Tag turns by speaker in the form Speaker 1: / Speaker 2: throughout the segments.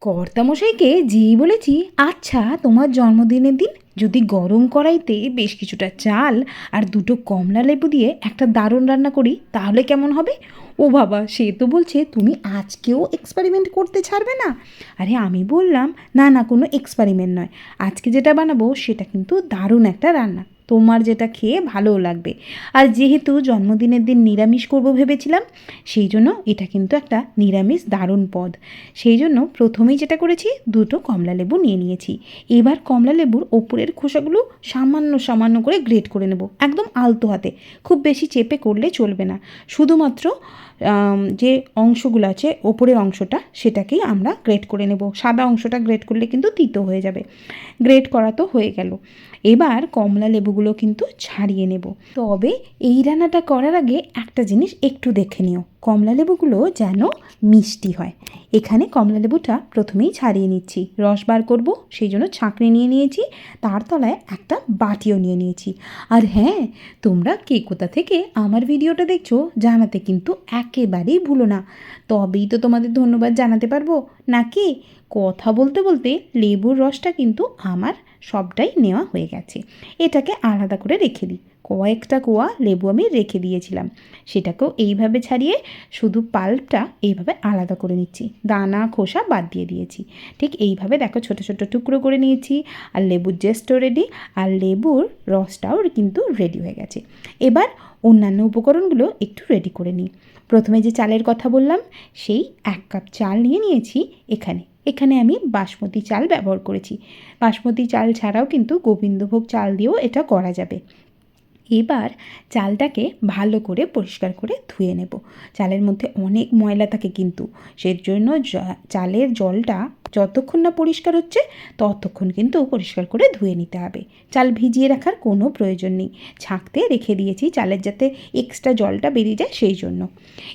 Speaker 1: কর্তামশাইকে যেই বলেছি আচ্ছা তোমার জন্মদিনের দিন যদি গরম কড়াইতে বেশ কিছুটা চাল আর দুটো কমলা লেবু দিয়ে একটা দারুণ রান্না করি, তাহলে কেমন হবে? ও বাবা, সে তো বলছে তুমি আজকেও এক্সপেরিমেন্ট করতে ছাড়বে না। আরে, আমি বললাম, না না, কোনো এক্সপেরিমেন্ট নয়। আজকে যেটা বানাবো, সেটা কিন্তু দারুণ একটা রান্না। তোমার যেটা খেয়ে ভালোও লাগবে। আর যেহেতু জন্মদিনের দিন নিরামিষ করব ভেবেছিলাম, সেই জন্য এটা কিন্তু একটা নিরামিষ দারুণ পদ। সেই জন্য প্রথমেই যেটা করেছি, দুটো কমলা লেবু নিয়ে নিয়েছি। এবার কমলা লেবুর ওপরের খোসাগুলো সামান্য সামান্য করে গ্রেট করে নেব, একদম আলতো হাতে। খুব বেশি চেপে করলে চলবে না। শুধুমাত্র যে অংশগুলো আছে, ওপরের অংশটা, সেটাকেই আমরা গ্রেট করে নেব। সাদা অংশটা গ্রেট করলে কিন্তু তিতো হয়ে যাবে। গ্রেট করা তো হয়ে গেল। এবার কমলা লেবুগুলো কিন্তু ছাড়িয়ে নেব। তবে এই রান্নাটা করার আগে একটা জিনিস একটু দেখে নিও। কমলা লেবুগুলো যেন মিষ্টি হয়। এখানে কমলা লেবুটা প্রথমেই ছাড়িয়ে নিচ্ছি। রস বার করব, সেই জন্য ছাঁকনি নিয়ে নিয়েছি। তার তলায় একটা বাটিও নিয়ে নিয়েছি। আর হ্যাঁ তোমরা কে কোথা থেকে আমার ভিডিওটা দেখছ জানাতে কিন্তু একেবারেই ভুলো না। তবেই তো তোমাদের ধন্যবাদ জানাতে পারব। নাকি কথা বলতে বলতে লেবুর রসটা কিন্তু আমার সবটাই নেওয়া হয়ে গেছে। এটাকে আলাদা করে রেখে দিই। কয়েকটা কোয়া লেবু আমি রেখে দিয়েছিলাম। সেটাকেও এইভাবে ছাড়িয়ে শুধু পাল্পটা এইভাবে আলাদা করে নিচ্ছি। দানা, খোসা বাদ দিয়ে দিয়েছি। ঠিক এইভাবে দেখো ছোটো ছোটো টুকরো করে নিয়েছি আর লেবুর জেস্টও রেডি আর লেবুর রসটাও কিন্তু রেডি হয়ে গেছে। এবার অন্যান্য উপকরণগুলো একটু রেডি করে নিই। প্রথমে যে চালের কথা বললাম, সেই এক কাপ চাল নিয়ে নিয়েছি এখানে। এখানে আমি বাসমতি চাল ব্যবহার করেছি। বাসমতি চাল ছাড়াও কিন্তু গোবিন্দভোগ চাল দিয়েও এটা করা যাবে। এবার চালটাকে ভালো করে পরিষ্কার করে ধুয়ে নেব। চালের মধ্যে অনেক ময়লা থাকে কিন্তু, সেজন্য চালের জলটা যতক্ষণ না পরিষ্কার হচ্ছে, ততক্ষণ কিন্তু পরিষ্কার করে ধুয়ে নিতে হবে। চাল ভিজিয়ে রাখার কোনো প্রয়োজন নেই। ছাঁকতে রেখে দিয়েছি চালের যাতে এক্সট্রা জলটা বেরিয়ে যায় সেই জন্য।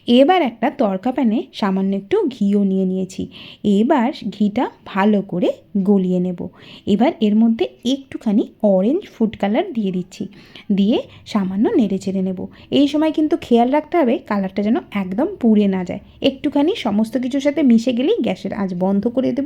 Speaker 1: এবার একটা তরকা প্যানে সামান্য একটু ঘিও নিয়ে নিয়েছি। এবার ঘিটা ভালো করে গলিয়ে নেব। এবার এর মধ্যে একটুখানি অরেঞ্জ ফুড কালার দিয়ে দিচ্ছি। দিয়ে সামান্য নেড়ে চেড়ে নেব। এই সময় কিন্তু খেয়াল রাখতে হবে কালারটা যেন একদম পুড়ে না যায়। একটুখানি সমস্ত কিছুর সাথে মিশে গেলেই গ্যাসের আজ বন্ধ করে দেব।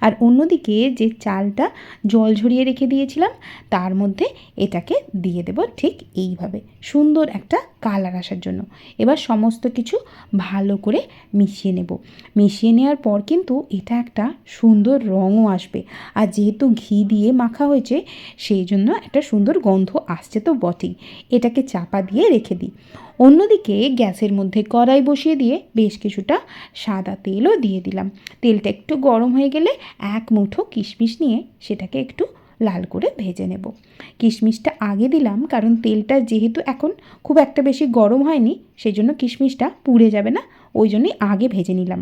Speaker 1: আর অন্যদিকে যে চালটা জল ঝরিয়ে রেখে দিয়েছিলাম, তার মধ্যে এটাকে দিয়ে দেব ঠিক এইভাবে। সুন্দর একটা কালার আসার জন্য। এবার সমস্ত কিছু ভালো করে মিশিয়ে নেব। মিশিয়ে নেওয়ার পর কিন্তু এটা একটা সুন্দর রঙও আসবে। আর যেহেতু ঘি দিয়ে মাখা হয়েছে, সেই জন্য একটা সুন্দর গন্ধ আসছে তো বটেই। এটাকে চাপা দিয়ে রেখে দিই। অন্যদিকে গ্যাসের মধ্যে কড়াই বসিয়ে দিয়ে বেশ কিছুটা সাদা তেলও দিয়ে দিলাম। তেলটা একটু গরম হয়ে গেলে এক মুঠো কিশমিশ নিয়ে সেটাকে একটু লাল করে ভেজে নেব। কিশমিশটা আগে দিলাম কারণ তেলটা যেহেতু এখন খুব একটা বেশি গরম হয়নি সেই জন্য কিশমিশটা পুড়ে যাবে না, ওই জন্যই আগে ভেজে নিলাম।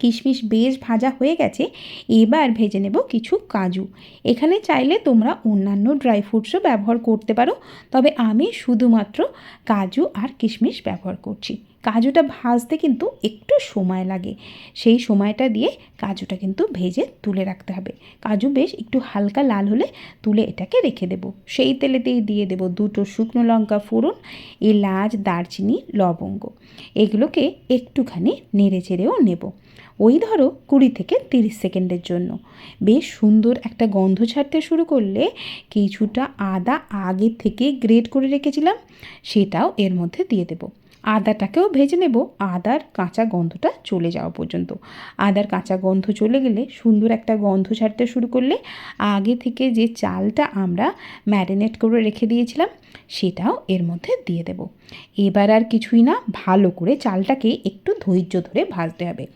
Speaker 1: কিশমিশ বেশ ভাজা হয়ে গেছে, এবার ভেজে নেব কিছু কাজু। এখানে চাইলে তোমরা অন্যান্য ড্রাই ফ্রুটসও ব্যবহার করতে পারো, তবে আমি শুধুমাত্র কাজু আর কিশমিশ ব্যবহার করছি। কাজুটা ভাজতে কিন্তু একটু সময় লাগে, সেই সময়টা দিয়ে কাজুটা কিন্তু ভেজে তুলে রাখতে হবে। কাজু বেশ একটু হালকা লাল হলে তুলে এটাকে রেখে দেব। সেই তেলেতেই দিয়ে দেব দুটো শুকনো লঙ্কা ফোড়ন, এলাচ, দারচিনি, লবঙ্গ। এগুলোকে একটুখানি নেড়ে চেড়েও নেব। ওই ধরো কুড়ি থেকে তিরিশ সেকেন্ডের জন্য। বেশ সুন্দর একটা গন্ধ ছাড়তে শুরু করলে কিছুটা আদা আগে থেকে গ্রেট করে রেখেছিলাম, সেটাও এর মধ্যে দিয়ে দেব। আদাটাকেও ভেজে নেব। আদার কাঁচা গন্ধটা চলে যাওয়া পর্যন্ত। আদার কাঁচা গন্ধ চলে গেলে সুন্দর একটা গন্ধ ছাড়তে শুরু করলে আগে থেকে যে চালটা আমরা ম্যারিনেট করে রেখে দিয়েছিলাম, সেটাও এর মধ্যে দিয়ে দেব। এবার আর কিছুই না, ভালো করে চালটাকে একটু ধৈর্য ধরে ভাজতে হবে।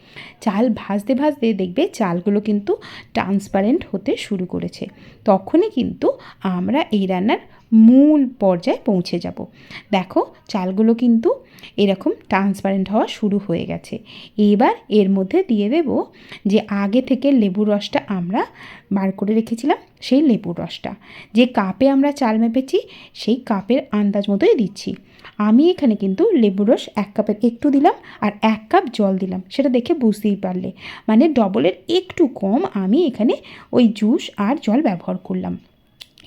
Speaker 1: চাল ভাজতে ভাজতে দেখবে চালগুলো কিন্তু ট্রান্সপারেন্ট হতে শুরু করেছে। তখনই কিন্তু আমরা এই রান্নার মূল পর্যায়ে পৌঁছে যাব। দেখো, চালগুলো কিন্তু এরকম ট্রান্সপারেন্ট হওয়া শুরু হয়ে গেছে। এবার এর মধ্যে দিয়ে দেব যে আগে থেকে লেবুর রসটা আমরা বার করে রেখেছিলাম, সেই লেবুর রসটা। যে কাপে আমরা চাল মেপেছি, সেই কাপের আন্দাজ মতোই দিচ্ছি। আমি এখানে কিন্তু লেবুর রস এক কাপের একটু দিলাম আর এক কাপ জল দিলাম, সেটা দেখে বুঝতেই পারলে। মানে ডবলের একটু কম আমি এখানে ওই জুস আর জল ব্যবহার করলাম।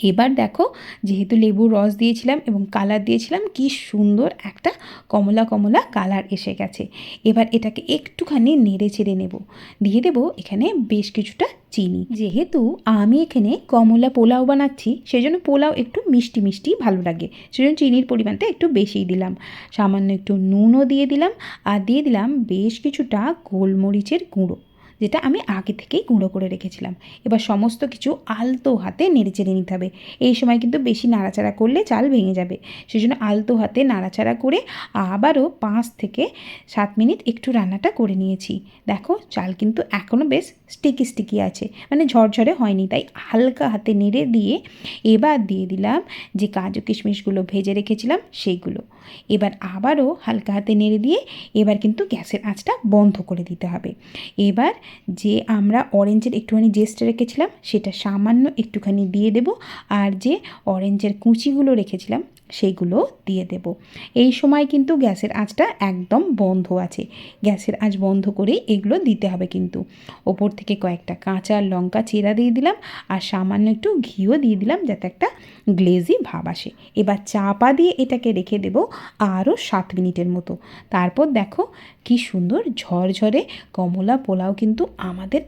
Speaker 1: এবার দেখো, যেহেতু লেবুর রস দিয়েছিলাম এবং কালার দিয়েছিলাম, কি সুন্দর একটা কমলা কমলা কালার এসে গেছে। এবার এটাকে একটুখানি নেড়ে ছেড়ে নেব। দিয়ে দেবো এখানে বেশ কিছুটা চিনি। যেহেতু আমি এখানে কমলা পোলাও বানাচ্ছি, সেজন্য পোলাও একটু মিষ্টি মিষ্টি ভালো লাগে। সেজন্য চিনির পরিমাণটা একটু বেশিই দিলাম। সামান্য একটু নুনও দিয়ে দিলাম। আর দিয়ে দিলাম বেশ কিছুটা গোলমরিচের গুঁড়ো। যেটা আমি আগে থেকেই গুঁড়ো করে রেখেছিলাম। এবার সমস্ত কিছু আলতো হাতে নেড়ে চেড়ে নিতে হবে। এই সময় কিন্তু বেশি নাড়াচাড়া করলে চাল ভেঙে যাবে। সেজন্য আলতো হাতে নাড়াচাড়া করে আবারও পাঁচ থেকে সাত মিনিট একটু রান্নাটা করে নিয়েছি। দেখো, চাল কিন্তু এখনও বেশ স্টিকি স্টিকি আছে। মানে ঝরঝরে হয়নি, তাই হালকা হাতে নেড়ে দিয়ে এবার দিয়ে দিলাম যে কাজু কিশমিশগুলো ভেজে রেখেছিলাম, সেইগুলো। এবার আবারও হালকা হাতে নেড়ে দিয়ে এবার কিন্তু গ্যাসের আঁচটা বন্ধ করে দিতে হবে। এবার যে আমরা অরেঞ্জের একটুখানি জেস্ট রেখেছিলাম, সেটা সামান্য একটুখানি দিয়ে দেব। আর যে অরেঞ্জের কুচিগুলো রেখেছিলাম সেইগুলো দিয়ে দেব। এই সময় কিন্তু গ্যাসের আঁচটা একদম বন্ধ আছে। গ্যাসের আঁচ বন্ধ করে এগুলো দিতে হবে কিন্তু। ওপর থেকে কয়েকটা কাঁচা লঙ্কা চেরা দিয়ে দিলাম আর সামান্য একটু ঘিও দিয়ে দিলাম যাতে একটা গ্লেজি ভাব আসে। এবার চাপা দিয়ে এটাকে রেখে দেব আরও সাত মিনিটের মতো। তারপর দেখো কি সুন্দর ঝরঝরে কমলা পোলাও কিন্তু আমাদের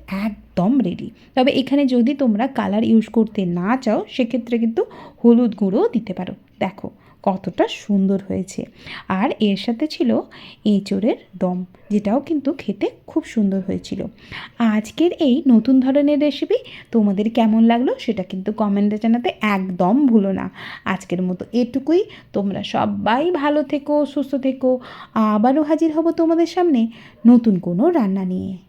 Speaker 1: একদম রেডি তবে এখানে যদি তোমরা কালার ইউজ করতে না চাও, সেক্ষেত্রে কিন্তু হলুদ গুঁড়োও দিতে পারো। দেখো, কতটা সুন্দর হয়েছে। আর এর সাথে ছিল এঁচোড়ের দম, যেটাও কিন্তু খেতে খুব সুন্দর হয়েছিল। আজকের এই নতুন ধরনের রেসিপি তোমাদের কেমন লাগল সেটা কিন্তু কমেন্টে জানাতে একদম ভুলো না। আজকের মতো এটুকুই। তোমরা সবাই ভালো থেকো, সুস্থ থেকো। আবারও হাজির হব তোমাদের সামনে নতুন কোনো রান্না নিয়ে।